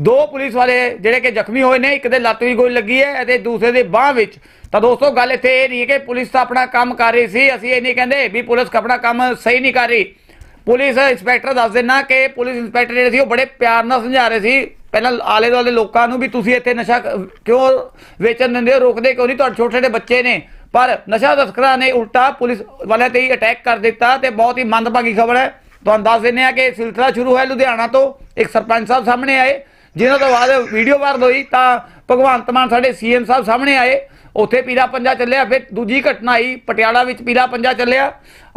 ਦੋ ਪੁਲਿਸ ਵਾਲੇ ਜਿਹੜੇ ਕਿ ਜ਼ਖਮੀ ਹੋਏ ਨੇ, ਇੱਕ ਦੇ ਲੱਤ ਵੀ ਗੋਲੀ ਲੱਗੀ ਹੈ ਅਤੇ ਦੂਸਰੇ ਦੇ ਬਾਹ ਵਿੱਚ। ਤਾਂ ਦੋਸਤੋ, ਗੱਲ ਇੱਥੇ ਇਹ ਨਹੀਂ ਹੈ ਕਿ ਪੁਲਿਸ ਤਾਂ ਆਪਣਾ ਕੰਮ ਕਰ ਰਹੀ ਸੀ। ਅਸੀਂ ਇਹ ਨਹੀਂ ਕਹਿੰਦੇ ਵੀ ਪੁਲਿਸ ਆਪਣਾ ਕੰਮ ਸਹੀ ਨਹੀਂ ਕਰ ਰਹੀ। ਪੁਲਿਸ ਇੰਸਪੈਕਟਰ ਦੱਸ ਦੇਣਾ ਕਿ ਪੁਲਿਸ ਇੰਸਪੈਕਟਰ ਜਿਹੜੇ ਸੀ, ਉਹ ਬੜੇ ਪਿਆਰ ਨਾਲ ਸਮਝਾ ਰਹੇ ਸੀ। ਪਹਿਲਾਂ ਆਲੇ ਦੁਆਲੇ ਲੋਕਾਂ ਨੂੰ ਵੀ ਤੁਸੀਂ ਇੱਥੇ ਨਸ਼ਾ ਕਿਉਂ ਵੇਚਣ ਦਿੰਦੇ ਹੋ, ਰੋਕਦੇ ਕਿਉਂ ਨਹੀਂ? ਤੁਹਾਡੇ ਛੋਟੇ ਛੋਟੇ ਬੱਚੇ ਨੇ। ਪਰ ਨਸ਼ਾ ਤਸਕਰਾਂ ਨੇ ਉਲਟਾ ਪੁਲਿਸ ਵਾਲਿਆਂ ਤੇ ਹੀ ਅਟੈਕ ਕਰ ਦਿੱਤਾ ਤੇ ਬਹੁਤ ਹੀ ਮੰਦਭਾਗੀ ਖਬਰ ਹੈ। ਤੁਹਾਨੂੰ ਦੱਸ ਦਿੰਦੇ ਆ ਕਿ ਸਿਲਸਿਲਾ ਸ਼ੁਰੂ ਹੋਇਆ ਲੁਧਿਆਣਾ ਤੋਂ। ਇੱਕ ਸਰਪੰਚ ਸਾਹਿਬ ਸਾਹਮਣੇ ਆਏ। ਜਿਨ੍ਹਾਂ ਤੋਂ ਬਾਅਦ ਵੀਡੀਓ ਵਾਇਰਲ ਹੋਈ, ਤਾਂ ਭਗਵੰਤ ਮਾਨ ਸਾਡੇ ਸੀਐਮ ਸਾਹਿਬ ਸਾਹਮਣੇ ਆਏ। ਉੱਥੇ ਪੀਲਾ ਪੰਜਾ ਚੱਲਿਆ, ਫਿਰ ਦੂਜੀ ਘਟਨਾ ਆਈ, ਪਟਿਆਲਾ ਵਿੱਚ ਪੀਲਾ ਪੰਜਾ ਚੱਲਿਆ।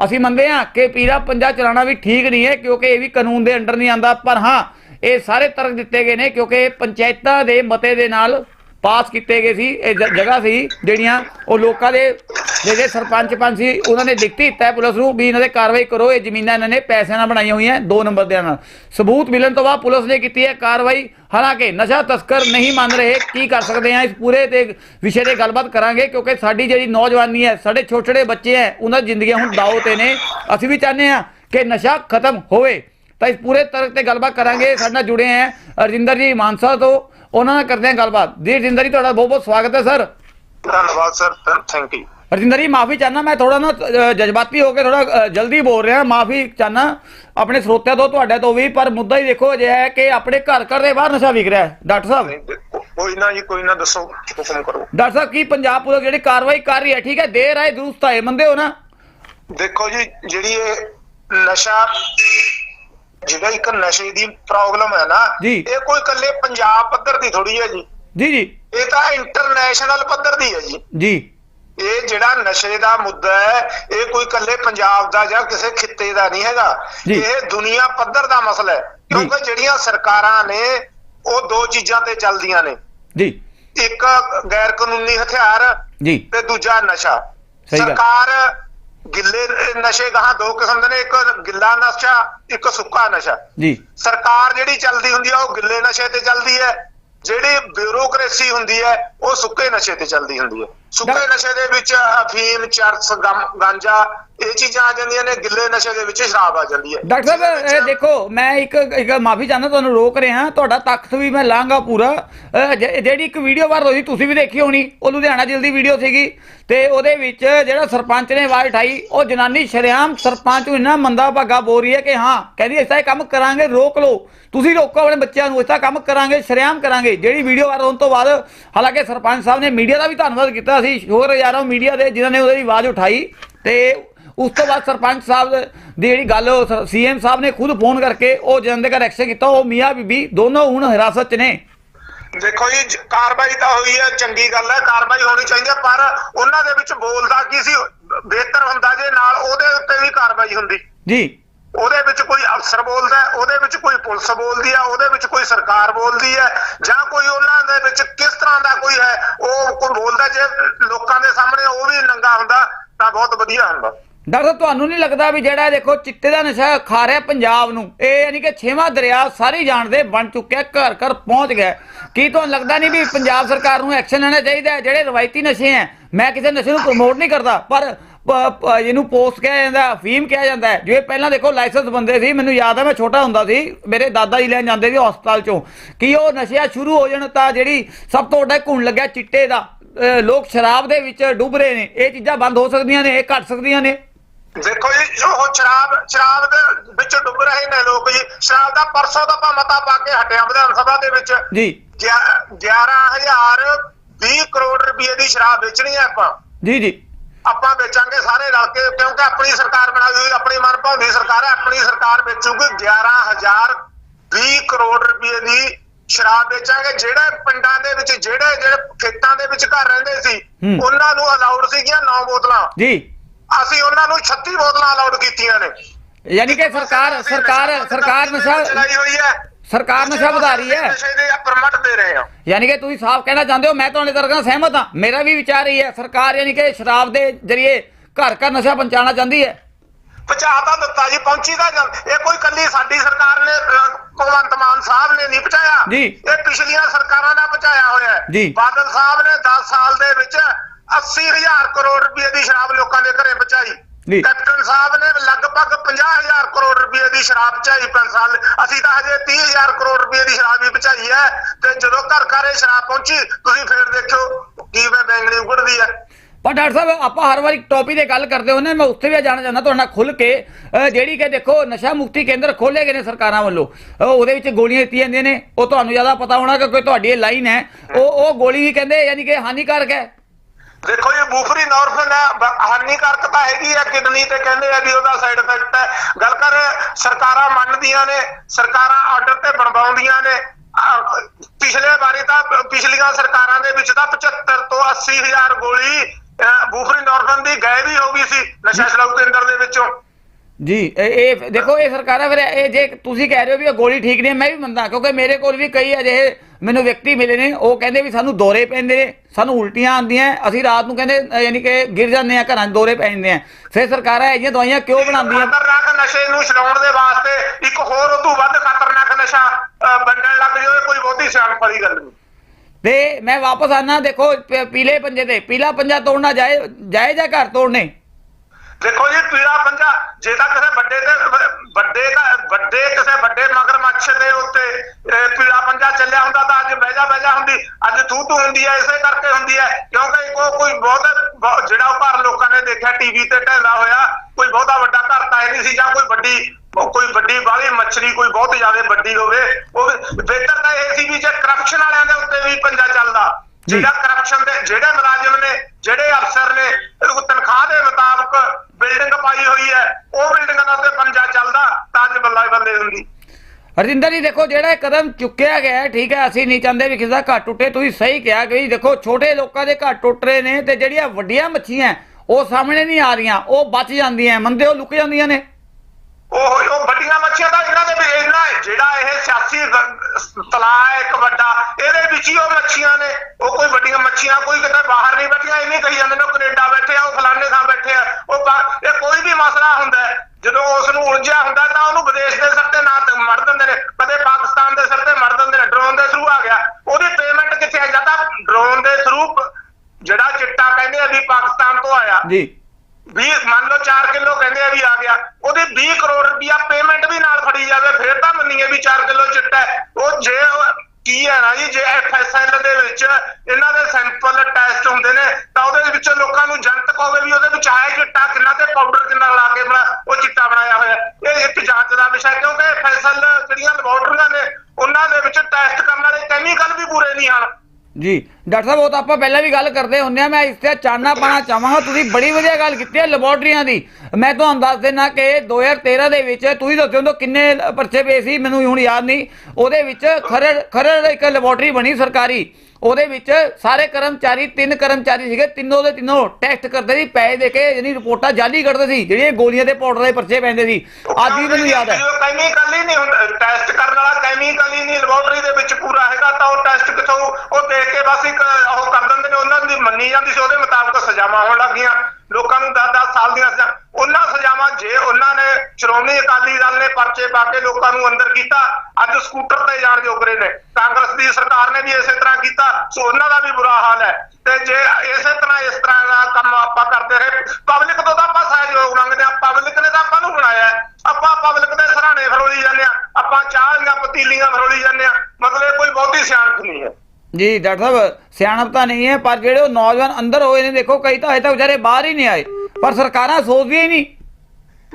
ਅਸੀਂ ਮੰਨਦੇ ਹਾਂ ਕਿ ਪੀਲਾ ਪੰਜਾ ਚਲਾਉਣਾ ਵੀ ਠੀਕ ਨਹੀਂ ਹੈ, ਕਿਉਂਕਿ ਇਹ ਵੀ ਕਾਨੂੰਨ ਦੇ ਅੰਡਰ ਨਹੀਂ ਆਂਦਾ ਪਰ ਹਾਂ, ਇਹ ਸਾਰੇ ਤਰਕ ਦਿੱਤੇ ਗਏ ਨੇ, ਕਿਉਂਕਿ ਪੰਚਾਇਤਾਂ ਦੇ ਮਤੇ ਦੇ ਨਾਲ ਪਾਸ ਕੀਤੇ ਗਏ ਸੀ, ਇਹ ਜ- ਜਗ੍ਹਾ ਸੀ ਜਿਹੜੀਆਂ ਉਹ ਲੋਕਾਂ ਦੇ, ਜਿਹੜੇ ਸਰਪੰਚ ਪੰਚ ਸੀ, ਉਹਨਾਂ ਨੇ ਦਿੱਤੀ ਦਿੱਤਾ ਪੁਲਿਸ ਨੂੰ ਵੀ ਇਹਨਾਂ ਦੇ ਕਾਰਵਾਈ ਕਰੋ, ਇਹ ਜ਼ਮੀਨਾਂ ਇਹਨਾਂ ਨੇ ਪੈਸਿਆਂ ਨਾਲ ਬਣਾਈਆਂ ਹੋਈਆਂ, ਦੋ ਨੰਬਰ ਦੇ ਨਾਲ। ਸਬੂਤ ਮਿਲਣ ਤੋਂ ਬਾਅਦ ਪੁਲਿਸ ਨੇ ਕੀਤੀ ਹੈ ਕਾਰਵਾਈ। ਹਾਲਾਂਕਿ ਨਸ਼ਾ ਤਸਕਰ ਨਹੀਂ ਮੰਨ ਰਹੇ, ਕੀ ਕਰ ਸਕਦੇ ਆ ਇਸ ਪੂਰੇ ਤੇ ਵਿਸ਼ੇ ਤੇ ਗੱਲਬਾਤ ਕਰਾਂਗੇ, ਕਿਉਂਕਿ ਸਾਡੀ ਜਿਹੜੀ ਨੌਜਵਾਨੀ ਹੈ, ਸਾਡੇ ਛੋਟੇ ਛੋਟੇ ਬੱਚੇ ਹੈ, ਉਹਨਾਂ ਦੀ ਜ਼ਿੰਦਗੀਆਂ ਹੁਣ ਦਾਅ ਤੇ ਨੇ। ਅਸੀਂ ਵੀ ਚਾਹੁੰਦੇ ਆ ਕਿ ਨਸ਼ਾ ਖਤਮ ਹੋਵੇ। ਤਾਂ ਇਸ ਪੂਰੇ ਤਰਕ ਤੇ ਗੱਲਬਾਤ ਕਰਾਂਗੇ। ਸਾਡੇ ਨਾਲ ਜੁੜੇ ਹੈ ਰਜਿੰਦਰ ਜੀ ਮਾਨਸਾ ਤੋਂ। ਉਹਨਾਂ ਨਾਲ ਕਰਦੇ ਹਾਂ ਗੱਲਬਾਤ। ਜੀ ਅਰਜਿੰਦਰ ਜੀ ਤੁਹਾਡਾ ਬਹੁਤ ਬਹੁਤ ਸਵਾਗਤ ਹੈ ਸਰ। ਧੰਨਵਾਦ ਸਰ। ਥੈਂਕ ਯੂ ਅਰਜਿੰਦਰ ਜੀ ਮਾਫੀ ਚਾਹਨਾ ਮੈਂ ਥੋੜਾ ਨਾ ਜਜ਼ਬਾਤੀ ਹੋ ਕੇ ਥੋੜਾ ਜਲਦੀ ਬੋਲ ਰਿਹਾ। ਮਾਫੀ ਚਾਹਨਾ ਆਪਣੇ ਸਰੋਤਿਆਂ ਤੋਂ ਤੁਹਾਡੇ ਤੋਂ ਵੀ। ਪਰ ਮੁੱਦਾ ਹੀ ਦੇਖੋ ਅਜਿਹਾ ਹੈ ਕਿ ਆਪਣੇ ਘਰ ਘਰ ਦੇ ਬਾਹਰ ਨਸ਼ਾ ਵਿਕ ਰਿਹਾ ਹੈ। ਡਾਕਟਰ ਸਾਹਿਬ। ਕੋਈ ਨਾ ਜੀ ਕੋਈ ਨਾ ਦੱਸੋ ਹੁਕਮ ਕਰੋ। ਡਾਕਟਰ ਸਾਹਿਬ ਕੀ ਪੰਜਾਬ ਪੁਲਿਸ ਜਿਹੜੀ ਕਾਰਵਾਈ ਕਰ ਰਹੀ ਹੈ ਠੀਕ ਹੈ? ਦੇਰ ਆਏ ਦਰੁਸਤ ਆਏ ਮੰਨਦੇ ਹੋ ਨਾ? ਦੇਖੋ ਜੀ ਜਿਹੜੀ ਇਹ ਨਸ਼ਾ ਜਿਹੜਾ ਇੱਕ ਨਸ਼ੇ ਦੀ ਪ੍ਰੋਬਲਮ ਹੈ ਨਾ ਜੀ। ਇਹ ਕੋਈ ਇਕੱਲੇ ਪੰਜਾਬ ਪੱਧਰ ਦੀ ਥੋੜੀ ਹੈ ਜੀ। ਜੀ ਜੀ। ਇਹ ਤਾਂ ਇੰਟਰਨੈਸ਼ਨਲ ਪੱਧਰ ਦੀ ਹੈ ਜੀ। ਜੀ। ਇਹ ਜਿਹੜਾ ਨਸ਼ੇ ਦਾ ਮੁੱਦਾ ਹੈ ਇਹ ਕੋਈ ਇਕੱਲੇ ਪੰਜਾਬ ਦਾ ਜਾਂ ਕਿਸੇ ਖਿੱਤੇ ਦਾ ਨਹੀਂ ਹੈਗਾ। ਜੀ। ਇਹ ਦੁਨੀਆ ਪੱਧਰ ਦਾ ਮਸਲਾ ਹੈ ਕਿਉਂਕਿ ਜਿਹੜੀਆਂ ਸਰਕਾਰਾਂ ਨੇ ਉਹ ਦੋ ਚੀਜ਼ਾਂ ਤੇ ਚੱਲਦੀਆਂ ਨੇ। ਜੀ। ਇੱਕ ਗੈਰ ਕਾਨੂੰਨੀ ਹਥਿਆਰ ਜੀ। ਤੇ ਦੂਜਾ ਨਸ਼ਾ। ਸਹੀ ਗੱਲ। ਸਰਕਾਰ ਗਿੱਲੇ ਨਸ਼ੇ ਗਾਹਾਂ ਦੋ ਕਿਸਮ ਦੇ ਨੇ ਇੱਕ ਗਿੱਲਾ ਨਸ਼ਾ ਇੱਕ ਸੁੱਕਾ ਨਸ਼ਾ। ਜੀ। ਸਰਕਾਰ ਜਿਹੜੀ ਚੱਲਦੀ ਹੁੰਦੀ ਆ ਉਹ ਗਿੱਲੇ ਨਸ਼ੇ ਤੇ ਚੱਲਦੀ ਹੈ। ਜਿਹੜੀ ਬਿਊਰੋਕ੍ਰੇਸੀ ਹੁੰਦੀ ਹੈ ਉਹ ਸੁੱਕੇ ਨਸ਼ੇ ਤੇ ਚੱਲਦੀ ਹੁੰਦੀ ਹੈ। ਸੁੱਕੇ ਨਸ਼ੇ ਦੇ ਵਿੱਚ ਅਫੀਮ ਚਰਸ ਗਾਂਜਾ ਇਹ ਚੀਜ਼ਾਂ ਆ ਜਾਂਦੀਆਂ ਨੇ ਗਿੱਲੇ ਨਸ਼ੇ ਦੇ ਵਿੱਚ ਸ਼ਰਾਬ ਆ ਜਾਂਦੀ ਹੈ। ਡਾਕਟਰ ਸਾਹਿਬ ਇਹ ਦੇਖੋ ਮੈਂ ਇੱਕ ਇੱਕ ਮਾਫੀ ਚਾਹੁੰਦਾ ਤੁਹਾਨੂੰ ਰੋਕ ਰਿਹਾ ਤੁਹਾਡਾ ਤਖਤ ਵੀ ਮੈਂ ਲਾਂਗਾ ਪੂਰਾ। ਜਿਹੜੀ ਇੱਕ ਵੀਡੀਓ ਵਾਰ ਹੋਈ ਤੁਸੀਂ ਵੀ ਦੇਖੀ ਹੋਣੀ ਉਹ ਲੁਧਿਆਣਾ ਜ਼ਿਲ੍ਹੇ ਦੀ ਵੀਡੀਓ ਸੀਗੀ। ਤੇ ਉਹਦੇ ਵਿੱਚ ਜਿਹੜਾ ਸਰਪੰਚ ਨੇ ਆਵਾਜ਼ ਉਠਾਈ ਉਹ ਜਨਾਨੀ ਸ਼ਰੇਆਮ ਸਰਪੰਚ ਨੂੰ ਇੰਨਾ ਮੰਦਾ ਭਾਗਾ ਬੋਲ ਰਹੀ ਹੈ ਕਿ ਹਾਂ ਕਹਿੰਦੀ ਇਸ ਤਰ੍ਹਾਂ ਕੰਮ ਕਰਾਂਗੇ ਰੋਕ ਲਓ। ਤੁਸੀਂ ਰੋਕੋ ਆਪਣੇ ਬੱਚਿਆਂ ਨੂੰ ਇਸ ਤਰ੍ਹਾਂ ਕੰਮ ਕਰਾਂਗੇ ਸ਼ਰੇਆਮ ਕਰਾਂਗੇ। ਜਿਹੜੀ ਵੀਡੀਓ ਵਾਰ ਹੋਣ ਤੋਂ ਬਾਅਦ ਹਾਲਾਂਕਿ ਸਰਪੰਚ ਸਾਹਿਬ ਨੇ ਮੀਡੀਆ ਦਾ ਵੀ ਧੰਨਵਾਦ ਕੀਤਾ ਸੀ ਸ਼ੋਰ ਯਾਰਾਂ ਮੀਡੀਆ ਦੇ ਜਿਨ੍ਹਾਂ ਨੇ ਉਹਦੀ ਆਵਾਜ਼ ਉਠਾਈ ਤੇ ਉਸ ਤੋਂ ਬਾਅਦ ਸਰਪੰਚ ਸਾਹਿਬ ਦੀ ਜਿਹੜੀ ਗੱਲ ਸੀਐਮ ਸਾਹਿਬ ਨੇ ਖੁਦ ਫੋਨ ਕਰਕੇ ਉਹ ਜਨ ਦੇ ਘਰ ਐਕਸ਼ਨ ਕੀਤਾ ਉਹ ਮੀਆਂ ਬੀਬੀ ਦੋਨੋਂ ਹੁਣ ਹਿਰਾਸਤ 'ਚ ਨੇ। ਦੇਖੋ ਜ- ਕਾਰਵਾਈ ਤਾਂ ਹੋਈ ਹੈ ਚੰਗੀ ਗੱਲ ਹੈ ਕਾਰਵਾਈ ਹੋਣੀ ਚਾਹੀਦੀ ਹੈ ਪਰ ਉਹਨਾਂ ਦੇ ਵਿੱਚ ਬੋਲਦਾ ਕੀ ਸੀ? ਬਿਹਤਰ ਹੁੰਦਾ ਜੇ ਨਾਲ ਉਹਦੇ ਉੱਤੇ ਵੀ ਕਾਰਵਾਈ ਹੁੰਦੀ। ਜੀ। ਉਹਦੇ ਵਿੱਚ ਕੋਈ ਅਫਸਰ ਬੋਲਦਾ ਉਹਦੇ ਵਿੱਚ ਕੋਈ ਪੁਲਿਸ ਬੋਲਦੀ ਹੈ, ਉਹਦੇ ਵਿੱਚ ਕੋਈ ਸਰਕਾਰ ਬੋਲਦੀ ਹੈ, ਜਾਂ ਕੋਈ ਉਹਨਾਂ ਦੇ ਵਿੱਚ ਕਿਸ ਤਰ੍ਹਾਂ ਦਾ ਕੋਈ ਹੈ, ਉਹ ਕੋਈ ਬੋਲਦਾ ਜੇ ਲੋਕਾਂ ਦੇ ਸਾਹਮਣੇ ਉਹ ਵੀ ਨੰਗਾ ਹੁੰਦਾ, ਤਾਂ ਬਹੁਤ ਵਧੀਆ ਹੁੰਦਾ। ਡਾਕਟਰ ਤੁਹਾਨੂੰ ਨਹੀਂ ਲੱਗਦਾ ਵੀ ਜਿਹੜਾ ਦੇਖੋ ਚਿੱਟੇ ਦਾ ਨਸ਼ਾ ਖਾ ਰਿਹਾ ਪੰਜਾਬ ਨੂੰ, ਇਹ ਯਾਨੀ ਕਿ ਛੇਵਾਂ ਦਰਿਆ ਸਾਰੇ ਜਾਣਦੇ ਬਣ ਚੁੱਕਿਆ, ਘਰ ਘਰ ਪਹੁੰਚ ਗਿਆ। ਕੀ ਤੁਹਾਨੂੰ ਲੱਗਦਾ ਨਹੀਂ ਵੀ ਪੰਜਾਬ ਸਰਕਾਰ ਨੂੰ ਐਕਸ਼ਨ ਲੈਣਾ ਚਾਹੀਦਾ ਜਿਹੜੇ ਰਵਾਇਤੀ ਨਸ਼ੇ ਹੈ, ਮੈਂ ਕਿਸੇ ਨਸ਼ੇ ਨੂੰ ਪ੍ਰਮੋਟ ਨਹੀਂ ਕਰਦਾ, ਪਰ ਇਹਨੂੰ ਪੋਸਟ ਕਿਹਾ ਜਾਂਦਾ ਅਫੀਮ ਕਿਹਾ ਜਾਂਦਾ ਹੈ। ਜਿਵੇਂ ਪਹਿਲਾਂ ਦੇਖੋ ਲਾਇਸੈਂਸ ਬੰਦੇ ਸੀ ਮੈਨੂੰ ਯਾਦ ਹੈ ਮੈਂ ਛੋਟਾ ਹੁੰਦਾ ਸੀ ਮੇਰੇ ਦਾਦਾ ਜੀ ਲੈਣ ਜਾਂਦੇ ਸੀ ਹਸਪਤਾਲ ਚੋਂ। ਕਿ ਉਹ ਨਸ਼ਿਆ ਸ਼ੁਰੂ ਹੋ ਜਾਣ ਤਾਂ ਜਿਹੜੀ ਸਭ ਤੋਂ ਵੱਡਾ ਘੁਣ ਲੱਗਿਆ ਚਿੱਟੇ ਦਾ ਲੋਕ ਸ਼ਰਾਬ ਦੇ ਵਿੱਚ ਡੁੱਬ ਰਹੇ ਨੇ। ਇਹ ਚੀਜ਼ਾਂ ਬੰਦ ਹੋ ਸਕਦੀਆਂ ਨੇ ਇਹ ਘਟ ਸਕਦੀਆਂ ਨੇ। ਦੇਖੋ ਜੀ ਉਹ ਸ਼ਰਾਬ ਸ਼ਰਾਬ ਦੇ ਵਿੱਚ ਡੁੱਬ ਰਹੇ ਨੇ ਲੋਕ ਜੀ ਸ਼ਰਾਬ ਦਾ ਪਰਸੋਂ ਦਾ ਆਪਾਂ ਮਤਾ ਪਾ ਕੇ ਹਟਿਆ ਵਿਧਾਨ ਸਭਾ ਦੇ ਵਿੱਚ। ਜੀ। 11000 20 ਕਰੋੜ ਰੁਪਏ ਦੀ ਸ਼ਰਾਬ ਵੇਚਣੀ ਹੈ ਆਪਾਂ। ਜੀ ਜੀ। ਆਪਾਂ ਵੇਚਾਂਗੇ ਸਾਰੇ ਰਲ ਕੇ ਕਿਉਂਕਿ ਆਪਣੀ ਸਰਕਾਰ ਬਣਾਈ ਹੋਈ ਆਪਣੀ ਮਨਭਾਉਂਦੀ ਸਰਕਾਰ ਹੈ ਆਪਣੀ ਸਰਕਾਰ ਵੇਚੂਗੀ 11000 20 ਕਰੋੜ ਰੁਪਏ ਦੀ ਸ਼ਰਾਬ ਵੇਚਾਂਗੇ। ਜਿਹੜੇ ਪਿੰਡਾਂ ਦੇ ਵਿੱਚ ਜਿਹੜੇ ਜਿਹੜੇ ਖੇਤਾਂ ਦੇ ਵਿੱਚ ਘਰ ਰਹਿੰਦੇ ਸੀ। ਉਹਨਾਂ ਨੂੰ ਅਲਾਉਡ ਸੀਗੀਆਂ 9 ਬੋਤਲਾਂ। ਜੀ। ਅਸੀਂ ਉਹਨਾਂ ਨੂੰ 36 ਬੋਤਲਾਂ ਅਲਾਉਡ ਕੀਤੀਆਂ ਨੇ। ਯਾਨੀ ਕਿ ਸਰਕਾਰ ਸਰਕਾਰ ਸਰਕਾਰ ਨਸ਼ਾ ਚਲਾਈ ਹੋਈ ਹੈ। ਸਰਕਾਰ ਨਸ਼ਾ ਵਧਾ ਰਹੀ ਹੈ। ਨਸ਼ੇ ਦੇ ਪਰਮਿਟ ਦੇ ਰਹੇ ਆ ਯਾਨੀ ਕਿ ਤੁਸੀਂ ਸਾਫ਼ ਕਹਿਣਾ ਚਾਹੁੰਦੇ ਹੋ ਮੈਂ ਤੁਹਾਡੇ ਤਰ੍ਹਾਂ ਸਹਿਮਤ ਹਾਂ। ਮੇਰਾ ਵੀ ਵਿਚਾਰ ਹੀ ਹੈ ਸਰਕਾਰ ਯਾਨੀ ਕਿ ਸ਼ਰਾਬ ਦੇ ਜਰੀਏ ਘਰ ਘਰ ਨਸ਼ਾ ਪਹੁੰਚਾਉਣਾ ਚਾਹੁੰਦੀ ਹੈ। ਪਹੁੰਚਾ ਤਾਂ ਦਿੱਤਾ ਜੀ ਪਹੁੰਚੀ ਤਾਂ ਇਹ ਕੋਈ ਕੱਲੀ ਸਾਡੀ ਸਰਕਾਰ ਨੇ ਭਗਵੰਤ ਮਾਨ ਸਾਹਿਬ ਨੇ ਨਹੀਂ ਪਹੁੰਚਾਇਆ। ਜੀ। ਇਹ ਪਿਛਲੀਆਂ ਸਰਕਾਰਾਂ ਨੇ ਪਹੁੰਚਾਇਆ ਹੋਇਆ ਹੈ। ਬਾਦਲ ਸਾਹਿਬ ਨੇ 10 ਸਾਲ ਦੇ ਵਿੱਚ 80000 ਕਰੋੜ ਰੁਪਏ ਦੀ ਸ਼ਰਾਬ ਲੋਕਾਂ ਦੇ ਘਰੇ ਪਹੁੰਚਾਈ। ਜੀ। ਕੈਪਟਨ ਸਾਹਿਬ ਨੇ ਲਗਭਗ 50000 ਕਰੋੜ ਰੁਪਏ ਦੀ ਸ਼ਰਾਬ ਪਹੁੰਚਾਈ 5 ਸਾਲ। ਅਸੀਂ ਤਾਂ ਹਜੇ 30000 ਕਰੋੜ ਰੁਪਏ ਦੀ ਸ਼ਰਾਬ ਹੀ ਪਹੁੰਚਾਈ ਹੈ ਤੇ ਜਦੋਂ ਘਰ ਘਰ ਸ਼ਰਾਬ ਪਹੁੰਚੀ ਤੁਸੀਂ ਫੇਰ ਦੇਖਿਓ ਕਿਵੇਂ ਬੈਂਗਣੀ ਉਗੜਦੀ ਹੈ। ਪਰ ਡਾਕਟਰ ਸਾਹਿਬ ਆਪਾਂ ਹਰ ਵਾਰੀ ਟੌਪਿਕ ਤੇ ਗੱਲ ਕਰਦੇ ਹੁੰਦੇ ਹਾਂ, ਮੈਂ ਉੱਥੇ ਵੀ ਜਾਣਾ ਚਾਹੁੰਦਾ ਤੁਹਾਡੇ ਨਾਲ ਖੁੱਲ ਕੇ। ਜਿਹੜੀ ਕਿ ਦੇਖੋ ਨਸ਼ਾ ਮੁਕਤੀ ਕੇਂਦਰ ਖੋਲੇ ਗਏ ਨੇ ਸਰਕਾਰਾਂ ਵੱਲੋਂ। ਉਹਦੇ ਵਿੱਚ ਗੋਲੀਆਂ ਦਿੱਤੀਆਂ ਜਾਂਦੀਆਂ ਨੇ। ਉਹ ਤੁਹਾਨੂੰ ਜ਼ਿਆਦਾ ਪਤਾ ਹੋਣਾ ਕਿ ਕੋਈ ਤੁਹਾਡੀ ਲਾਈਨ ਹੈ। ਉਹ ਉਹ ਗੋਲੀ ਵੀ ਕਹਿੰਦੇ ਯਾਨੀ ਕਿ ਹਾਨੀਕਾਰਕ ਹੈ। ਦੇਖੋ ਇਹ ਬੂਫਰੀ ਨੋਰਫਨ ਹਾਨੀਕਾਰਕ ਤਾਂ ਹੈਗੀ ਹੈ ਕਿਡਨੀ ਤੇ ਕਹਿੰਦੇ ਆ ਵੀ ਉਹਦਾ ਸਾਈਡ ਇਫੈਕਟ ਹੈ। ਗੱਲ ਕਰ, ਸਰਕਾਰਾਂ ਮੰਨਦੀਆਂ ਨੇ, ਸਰਕਾਰਾਂ ਆਰਡਰ ਤੇ ਬਣਵਾਉਂਦੀਆਂ ਨੇ। ਪਿਛਲੇ ਵਾਰੀ ਤਾਂ, ਪਿਛਲੀਆਂ ਸਰਕਾਰਾਂ ਦੇ ਵਿੱਚ ਤਾਂ 75 ਤੋਂ 80 ਹਜ਼ਾਰ ਗੋਲੀ ਬੂਫਰੀ ਨੋਰਫਨ ਦੀ ਗਾਇਬ ਹੀ ਹੋ ਗਈ ਸੀ, ਨਸ਼ਾ ਛਡਾਊ ਕੇਂਦਰ ਦੇ ਵਿੱਚੋਂ। ਜੀ, ਇਹ ਦੇਖੋ, ਇਹ ਸਰਕਾਰਾਂ ਫਿਰ, ਇਹ ਜੇ ਤੁਸੀਂ ਕਹਿ ਰਹੇ ਹੋ ਵੀ ਇਹ ਗੋਲੀ ਠੀਕ ਨਹੀਂ ਮੈਂ ਵੀ ਮੰਨਦਾ, ਕਿਉਂਕਿ ਮੇਰੇ ਕੋਲ ਵੀ ਕਈ ਅਜਿਹੇ ਮੈਨੂੰ ਵਿਅਕਤੀ ਮਿਲੇ ਨੇ ਉਹ ਕਹਿੰਦੇ ਵੀ ਸਾਨੂੰ ਦੌਰੇ ਪੈਂਦੇ ਨੇ ਸਾਨੂੰ ਉਲਟੀਆਂ ਆਉਂਦੀਆਂ ਅਸੀਂ ਰਾਤ ਨੂੰ ਕਹਿੰਦੇ ਯਾਨੀ ਕਿ ਗਿਰ ਜਾਂਦੇ ਆ ਘਰਾਂ 'ਚ ਦੌਰੇ ਪੈ ਜਾਂਦੇ ਆ ਫਿਰ ਸਰਕਾਰਾਂ ਇਹ ਜਿਹੀਆਂ ਦਵਾਈਆਂ ਕਿਉਂ ਬਣਾਉਂਦੀਆਂ? ਖਤਰਨਾਕ ਨਸ਼ੇ ਨੂੰ ਛਡਾਉਣ ਦੇ ਵਾਸਤੇ ਇੱਕ ਹੋਰ ਉਦੋਂ ਵੱਧ ਖਤਰਨਾਕ ਨਸ਼ਾ ਵੰਡਣ ਲੱਗ ਜਾਓ ਇਹ ਕੋਈ ਬਹੁਤੀ ਸਿਆਣਪ ਵਾਲੀ ਗੱਲ ਨਹੀਂ। ਤੇ ਮੈਂ ਵਾਪਸ ਆਣਾ ਦੇਖੋ ਪੀਲੇ ਪੰਜੇ ਤੇ ਪੀਲਾ ਪੰਜਾ ਤੋੜਨਾ ਜਾਏ ਜਾਏ ਜਾਂ ਘਰ ਤੋੜਨੇ? ਦੇਖੋ ਜੀ ਪੀਲਾ ਪੰਜਾ ਜੇ ਤਾਂ ਕਿਸੇ ਵੱਡੇ ਤੇ ਵੱਡੇ ਦਾ ਵੱਡੇ ਕਿਸੇ ਵੱਡੇ ਮਗਰਮੱਛ ਦੇ ਉੱਤੇ ਅਹ, ਪੀਲਾ ਪੰਜਾ ਚੱਲਿਆ ਹੁੰਦਾ ਤਾਂ ਅੱਜ ਬਹਿਜਾ ਬਹਿਜਾ ਹੁੰਦੀ ਅੱਜ ਤੂੰ ਤੂੰ ਹੁੰਦੀ ਹੈ ਇਸੇ ਕਰਕੇ ਹੁੰਦੀ ਹੈ ਕਿਉਂਕਿ ਕੋ ਕੋਈ ਬਹੁਤ ਜਿਹੜਾ ਉਹ ਘਰ ਲੋਕਾਂ ਨੇ ਦੇਖਿਆ ਟੀਵੀ ਤੇ ਢਹਿੰਦਾ ਹੋਇਆ ਕੋਈ ਬਹੁਤਾ ਵੱਡਾ ਘਰ ਤਾਂ ਨਹੀਂ ਸੀ ਜਾਂ ਕੋਈ ਵੱਡੀ ਕੋਈ ਵੱਡੀ ਬਾਹਲੀ ਮੱਛਲੀ ਕੋਈ ਬਹੁਤ ਜ਼ਿਆਦਾ ਵੱਡੀ ਹੋਵੇ ਉਹ ਬਿਹਤਰ ਤਾਂ ਇਹ ਸੀ ਵੀ ਜੇ ਕਰਪਸ਼ਨ ਵਾਲਿਆਂ ਦੇ ਉੱਤੇ ਵੀ ਪੰਜਾ ਚੱਲਦਾ। ਜਿਹੜਾ ਕਰਪਸ਼ਨ ਦੇ ਜਿਹੜੇ ਮੁਲਾਜ਼ਮ ਨੇ ਜਿਹੜੇ ਅਫਸਰ ਨੇ ਉਹ ਤਨਖਾਹ ਦੇ ਮੁਤਾਬਕ ਬਿਲਡਿੰਗ ਪਾਈ ਹੋਈ ਹੈ ਉਹ ਬਿਲਡਿੰਗਾਂ ਦਾ ਤੇ ਪੰਜਾ ਚੱਲਦਾ ਤਾਂ ਅੱਜ ਬੱਲਾ ਹੀ ਬੱਲੇ ਹੁੰਦੀ ਹਰਜਿੰਦਰ ਜੀ ਦੇਖੋ, ਜਿਹੜਾ ਇਹ ਕਦਮ ਚੁੱਕਿਆ ਗਿਆ ਠੀਕ ਹੈ, ਅਸੀਂ ਨਹੀਂ ਚਾਹੁੰਦੇ ਵੀ ਕਿਸੇ ਦਾ ਘਰ ਟੁੱਟੇ, ਤੁਸੀਂ ਸਹੀ ਕਿਹਾ ਕਿ ਵੀ ਦੇਖੋ, ਛੋਟੇ ਲੋਕਾਂ ਦੇ ਘਰ ਟੁੱਟ ਰਹੇ ਨੇ ਤੇ ਜਿਹੜੀਆਂ ਵੱਡੀਆਂ ਮੱਛੀਆਂ ਉਹ ਸਾਹਮਣੇ ਨਹੀਂ ਆ ਰਹੀਆਂ, ਉਹ ਬਚ ਜਾਂਦੀਆਂ ਮੰਦੇ ਉਹ ਲੁਕ ਜਾਂਦੀਆਂ ਨੇ? ਉਹ ਉਹ ਵੱਡੀਆਂ ਮੱਛੀਆਂ ਦਾ ਇਹਨਾਂ ਦੇ ਇਹਨਾਂ ਜਿਹੜਾ ਇਹ ਸਿਆਸੀ ਗ- ਤਲਾਅ ਇੱਕ ਵੱਡਾ, ਇਹਦੇ ਵਿੱਚ ਹੀ ਉਹ ਮੱਛੀਆਂ ਨੇ, ਉਹ ਕੋਈ ਵੱਡੀਆਂ ਮੱਛੀਆਂ, ਕੋਈ ਕਿਤੇ ਬਾਹਰ ਨਹੀਂ ਬੈਠੀਆਂ ਇਹ ਨਹੀਂ ਕਹੀ ਜਾਂਦੇ ਨੇ, ਉਹ ਕੈਨੇਡਾ ਬੈਠੇ ਆ, ਉਹ ਫਲਾਣੇ ਥਾਂ ਬੈਠੇ ਆ, ਉਹ ਇਹ ਕੋਈ ਵੀ ਮਸਲਾ ਹੁੰਦਾ ਜਦੋਂ ਉਸ ਨੂੰ ਉਲਝਿਆ ਹੁੰਦਾ ਤਾਂ ਉਹਨੂੰ ਵਿਦੇਸ਼ ਦੇ ਸਿਰ ਤੇ ਨਾ ਮੜ ਦਿੰਦੇ ਨੇ। ਕਦੇ ਪਾਕਿਸਤਾਨ ਦੇ ਸਿਰ ਤੇ ਮੜ ਦਿੰਦੇ ਨੇ। ਡਰੋਨ ਦੇ ਥਰੂ ਆ ਗਿਆ। ਉਹਦੀ ਪੇਮੈਂਟ ਕਿੱਥੇ ਆ? ਜਾਂਦਾ ਡਰੋਨ ਦੇ ਥਰੂ ਜਿਹੜਾ ਚਿੱਟਾ ਕਹਿੰਦੇ ਆ ਵੀ ਪਾਕਿਸਤਾਨ ਤੋਂ ਆਇਆ। ਜੀ। 20 ਮੰਨ ਲਓ 4 ਕਿਲੋ ਕਹਿੰਦੇ ਆ ਵੀ ਆ ਗਿਆ। ਉਹਦੀ 20 ਕਰੋੜ ਰੁਪਇਆ ਪੇਮੈਂਟ ਵੀ ਨਾਲ ਫੜੀ ਜਾਵੇ ਫਿਰ ਤਾਂ ਮੰਨੀਏ ਵੀ 4 ਕਿਲੋ ਚਿੱਟਾ। ਉਹ ਜੇ ਕੀ ਹੈ ਨਾ ਜੀ? ਜੇ ਐਫਐਸਐਲ ਦੇ ਵਿੱਚ ਇਹਨਾਂ ਦੇ ਸੈਂਪਲ ਟੈਸਟ ਹੁੰਦੇ ਨੇ, ਤਾਂ ਉਹਦੇ ਵਿੱਚ ਲੋਕਾਂ ਨੂੰ ਜਨਤਕ ਹੋਵੇ ਵੀ ਉਹਦੇ ਵਿੱਚ ਹੈ ਚਿੱਟਾ ਕਿੰਨਾ ਤੇ ਪਾਊਡਰ ਕਿੰਨਾ ਲਾ ਕੇ ਬਣਾ, ਉਹ ਚਿੱਟਾ ਬਣਾਇਆ ਹੋਇਆ। ਇਹ ਇੱਕ ਜਾਂਚ ਦਾ ਵਿਸ਼ਾ ਕਿਉਂਕਿ ਐਫਐਸਐਲ ਜਿਹੜੀਆਂ ਲੈਬੋਰਟਰੀਆਂ ਨੇ, ਉਹਨਾਂ ਦੇ ਵਿੱਚ ਟੈਸਟ ਕਰਨ ਵਾਲੇ ਕੈਮੀਕਲ ਵੀ ਪੂਰੇ ਨਹੀਂ ਹਨ। ਜੀ ਡਾਕਟਰ ਸਾਹਿਬ, ਉਹ ਤਾਂ ਆਪਾਂ ਪਹਿਲਾਂ ਵੀ ਗੱਲ ਕਰਦੇ ਹੁੰਦੇ ਆ ਮੈਂ ਇਸ ਤੇ ਚਾਨਣਾ ਪਾਣਾ ਚਾਹਾਂਗਾ। ਤੁਸੀਂ ਬੜੀ ਵਧੀਆ ਗੱਲ ਕੀਤੀ ਹੈ ਲੈਬੋਰਟਰੀਆਂ ਦੀ। ਮੈਂ ਤੁਹਾਨੂੰ ਦੱਸ ਦੇਣਾ ਕਿ 2013 ਦੇ ਵਿੱਚ ਤੁਸੀਂ ਦੱਸਿਓ ਤੋਂ ਕਿੰਨੇ ਪਰਚੇ ਪਏ ਸੀ, ਮੈਨੂੰ ਹੁਣ ਯਾਦ ਨਹੀਂ। ਉਹਦੇ ਵਿੱਚ ਖਰੜ ਖਰੜ ਇੱਕ ਲੈਬੋਰਟਰੀ ਬਣੀ ਸਰਕਾਰੀ। ਉਹਦੇ ਵਿੱਚ ਸਾਰੇ ਕਰਮਚਾਰੀ, ਤਿੰਨ ਕਰਮਚਾਰੀ ਸੀਗੇ। ਤਿੰਨੋਂ ਦੇ ਤਿੰਨੋਂ ਟੈਸਟ ਕਰਦੇ ਸੀ, ਪੈਸੇ ਦੇ ਕੇ ਜਿਹੜੀ ਰਿਪੋਰਟਾਂ ਜਾਲੀ ਕਰਦੇ ਸੀ, ਜਿਹੜੀਆਂ ਗੋਲੀਆਂ ਦੇ ਪਾਊਡਰ ਦੇ ਪਰਚੇ ਪੈਂਦੇ ਸੀ। ਅੱਜ ਵੀ ਮੈਨੂੰ ਯਾਦ ਹੈ। ਕੈਮੀਕਲ ਹੀ ਨਹੀਂ ਹੁੰਦਾ ਟੈਸਟ ਕਰਨ ਵਾਲਾ ਕੈਮੀਕਲ ਹੀ ਨਹੀਂ, ਲੈਬੋਰਟਰੀ ਦੇ ਵਿੱਚ ਪੂਰਾ ਹੈਗਾ, ਤਾਂ ਉਹ ਟੈਸਟ ਕਿਥੋਂ ਉਹ ਦੇਖ ਕੇ ਬਸ ਇੱਕ ਉਹ ਕਰ ਦਿੰਦੇ ਨੇ, ਉਹਨਾਂ ਦੀ ਮੰਨੀ ਜਾਂਦੀ ਸੀ, ਉਹਦੇ ਮੁਤਾਬਕ ਸਜ਼ਾਵਾਂ ਹੋਣ ਲੱਗੀਆਂ। ਲੋਕਾਂ ਨੂੰ 10-10 ਸਾਲ ਦੀਆਂ ਸਜ਼ਾ ਉਹਨਾਂ ਸਜ਼ਾਵਾਂ ਜੇ ਉਹਨਾਂ ਨੇ ਸ਼੍ਰੋਮਣੀ ਅਕਾਲੀ ਦਲ ਨੇ ਪਰਚੇ ਪਾ ਕੇ ਲੋਕਾਂ ਨੂੰ ਅੰਦਰ ਕੀਤਾ, ਅੱਜ ਸਕੂਟਰ ਤੇ ਜਾਣ ਜੋਗਰੇ ਨੇ। ਕਾਂਗਰਸ ਦੀ ਸਰਕਾਰ ਨੇ ਵੀ ਇਸੇ ਤਰ੍ਹਾਂ ਕੀਤਾ, ਸੋ ਉਹਨਾਂ ਦਾ ਵੀ ਬੁਰਾ ਹਾਲ ਹੈ। ਤੇ ਜੇ ਇਸੇ ਤਰ੍ਹਾਂ ਇਸ ਤਰ੍ਹਾਂ ਦਾ ਕੰਮ ਆਪਾਂ ਕਰਦੇ ਰਹੇ, ਪਬਲਿਕ ਤੋਂ ਤਾਂ ਆਪਾਂ ਸਹਿਯੋਗ ਮੰਗਦੇ ਆ ਪਬਲਿਕ ਨੇ ਤਾਂ ਆਪਾਂ ਨੂੰ ਬਣਾਇਆ ਆਪਾਂ ਪਬਲਿਕ ਦੇ ਸਰਾਣੇ ਫਰੋਲੀ ਜਾਂਦੇ ਆ ਆਪਾਂ ਚਾਹ ਦੀਆਂ ਪਤੀਲੀਆਂ ਫਰੋਲੀ ਜਾਂਦੇ ਆ ਮਤਲਬ ਇਹ ਕੋਈ ਬਹੁਤੀ ਸਿਆਣਪ ਨਹੀਂ ਹੈ। ਜੀ ਡਾਕਟਰ ਸਾਹਿਬ ਸਿਆਣਪ ਤਾਂ ਨਹੀਂ ਹੈ ਪਰ ਜਿਹੜੇ ਉਹ ਨੌਜਵਾਨ ਅੰਦਰ ਹੋਏ ਨੇ ਦੇਖੋ ਕਈ ਤਾਂ ਅਜੇ ਤੱਕ ਵਿਚਾਰੇ ਬਾਹਰ ਹੀ ਨਹੀਂ ਆਏ। ਪਰ ਸਰਕਾਰਾਂ ਸੋਚਦੀਆਂ ਹੀ ਨਹੀਂ।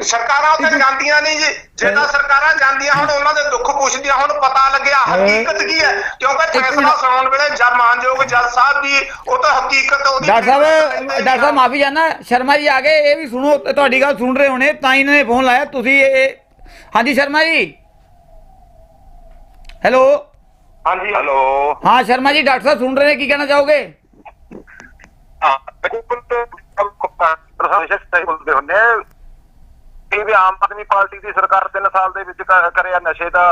ਸਰਕਾਰਾਂ ਉੱਥੇ ਜਾਂਦੀਆਂ ਨਹੀਂ ਜੀ। ਜੇ ਤਾਂ ਸਰਕਾਰਾਂ ਜਾਂਦੀਆਂ ਹੁਣ ਉਹਨਾਂ ਦੇ ਦੁੱਖ ਪੁੱਛਦੀਆਂ ਹੁਣ ਪਤਾ ਲੱਗਿਆ ਹਕੀਕਤ ਕੀ ਹੈ? ਕਿਉਂਕਿ ਫੈਸਲਾ ਸੁਣਾਉਣ ਵੇਲੇ ਜਦ ਮਾਨਯੋਗ ਜੱਜ ਸਾਹਿਬ ਦੀ ਉਹ ਤਾਂ ਹਕੀਕਤ ਉਹਦੀ ਡਾਕਟਰ ਸਾਹਿਬ ਡਾਕਟਰ ਸਾਹਿਬ ਮਾਫੀ ਚਾਹਨਾ ਸ਼ਰਮਾ ਜੀ ਆ ਗਏ ਇਹ ਵੀ ਸੁਣੋ ਤੁਹਾਡੀ ਗੱਲ ਸੁਣ ਰਹੇ ਹੋਣੇ ਤਾਂ ਇਹਨਾਂ ਨੇ ਫੋਨ ਲਾਇਆ ਤੁਸੀਂ ਇਹ- ਹਾਂਜੀ ਸ਼ਰਮਾ ਜੀ। ਹੈਲੋ। ਹਾਂਜੀ ਹੈਲੋ ਹਾਂ ਸ਼ਰਮਾ ਜੀ ਡਾਕਟਰ ਸਾਹਿਬ ਸੁਣ ਰਹੇ ਨੇ ਕੀ ਕਹਿਣਾ ਚਾਹੋਗੇ? ਬੋਲਦੇ ਹੁੰਦੇ। ਇਹ ਵੀ ਆਮ ਆਦਮੀ ਪਾਰਟੀ ਦੀ ਸਰਕਾਰ 3 ਸਾਲ ਦੇ ਵਿੱਚ ਕਰਿਆ ਨਸ਼ੇ ਦਾ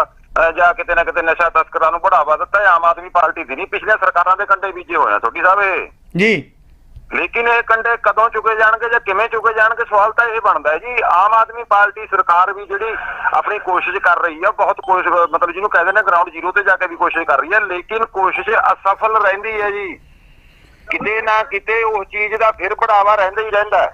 ਜਾਂ ਕਿਤੇ ਨਾ ਕਿਤੇ ਨਸ਼ਾ ਤਸਕਰਾਂ ਨੂੰ ਬੜਾਵਾ ਦਿੱਤਾ। ਆਮ ਆਦਮੀ ਪਾਰਟੀ ਦੀ ਨਹੀਂ ਪਿਛਲੇ ਸਰਕਾਰਾਂ ਦੇ ਕੰਡੇ ਬੀਜੇ ਹੋਏ ਆ ਤੁਹਾਡੀ ਸਾਹਿਬ ਜੀ। ਲੇਕਿਨ ਇਹ ਕੰਡੇ ਕਦੋਂ ਚੁੱਕੇ ਜਾਣਗੇ ਜਾਂ ਕਿਵੇਂ ਚੁੱਕੇ ਜਾਣਗੇ, ਸਵਾਲ ਤਾਂ ਇਹ ਬਣਦਾ ਜੀ। ਆਮ ਆਦਮੀ ਪਾਰਟੀ ਸਰਕਾਰ ਵੀ ਜਿਹੜੀ ਆਪਣੀ ਕੋਸ਼ਿਸ਼ ਕਰ ਰਹੀ ਹੈ ਬਹੁਤ ਕੋਸ਼ਿਸ਼, ਮਤਲਬ ਜਿਹਨੂੰ ਕਹਿੰਦੇ ਨੇ ਗਰਾਊਂਡ ਜ਼ੀਰੋ ਤੇ ਜਾ ਕੇ ਵੀ ਕੋਸ਼ਿਸ਼ ਕਰ ਰਹੀ ਹੈ ਲੇਕਿਨ ਕੋਸ਼ਿਸ਼ ਅਸਫਲ ਰਹਿੰਦੀ ਹੈ ਜੀ। ਕਿਤੇ ਨਾ ਕਿਤੇ ਉਸ ਚੀਜ਼ ਦਾ ਫਿਰ ਬੜਾਵਾ ਰਹਿੰਦਾ ਹੀ ਰਹਿੰਦਾ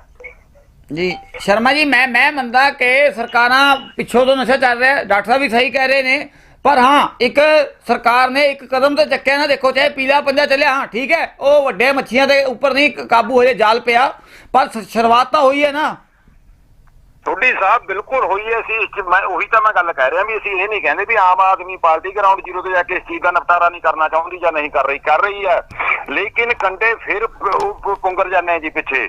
ਜੀ, ਸ਼ਰਮਾ ਜੀ, ਮੈਂ ਮੈਂ ਮੰਨਦਾ ਕਿ ਸਰਕਾਰਾਂ ਪਿੱਛੋਂ ਤੋਂ ਨਸ਼ਾ ਚੱਲ ਰਿਹਾ ਡਾਕਟਰ ਸਾਹਿਬ ਵੀ ਸਹੀ ਕਹਿ ਰਹੇ ਨੇ। ਪਰ ਹਾਂ, ਇੱਕ ਸਰਕਾਰ ਨੇ ਇੱਕ ਕਦਮ ਤੇ ਚੱਕਿਆ ਨਾ, ਦੇਖੋ, ਚਾਹੇ ਪੀਲਾ ਪੰਜਾ ਚੱਲਿਆ, ਹਾਂ, ਠੀਕ ਹੈ, ਉਹ ਵੱਡੇ ਮੱਛੀਆਂ ਦੇ ਉੱਪਰ ਨਹੀਂ ਕਾਬੂ ਹੋਏ, ਜਾਲ ਪਿਆ, ਪਰ ਸ਼ੁਰੂਆਤ ਤਾਂ ਹੋਈ ਹੈ ਨਾ। ਤੁਹਾਡੀ ਸਾਹਿਬ ਬਿਲਕੁਲ ਹੋਈ ਹੈ, ਅਸੀਂ ਮੈਂ ਉਹੀ ਤਾਂ ਮੈਂ ਗੱਲ ਕਹਿ ਰਿਹਾ ਵੀ ਅਸੀਂ ਇਹ ਨਹੀਂ ਕਹਿੰਦੇ ਵੀ Aam Aadmi Party ground zero ਤੇ ਜਾ ਕੇ ਇਸ ਚੀਜ਼ ਦਾ ਨਿਪਟਾਰਾ ਨਹੀਂ ਕਰਨਾ ਚਾਹੁੰਦੀ ਜਾਂ ਨਹੀਂ ਕਰ ਰਹੀ ਕਰ ਰਹੀ ਹੈ। ਲੇਕਿਨ ਕੰਡੇ ਫਿਰ ਪੁੰਗਰ ਜਾਂਦੇ ਜੀ ਪਿੱਛੇ।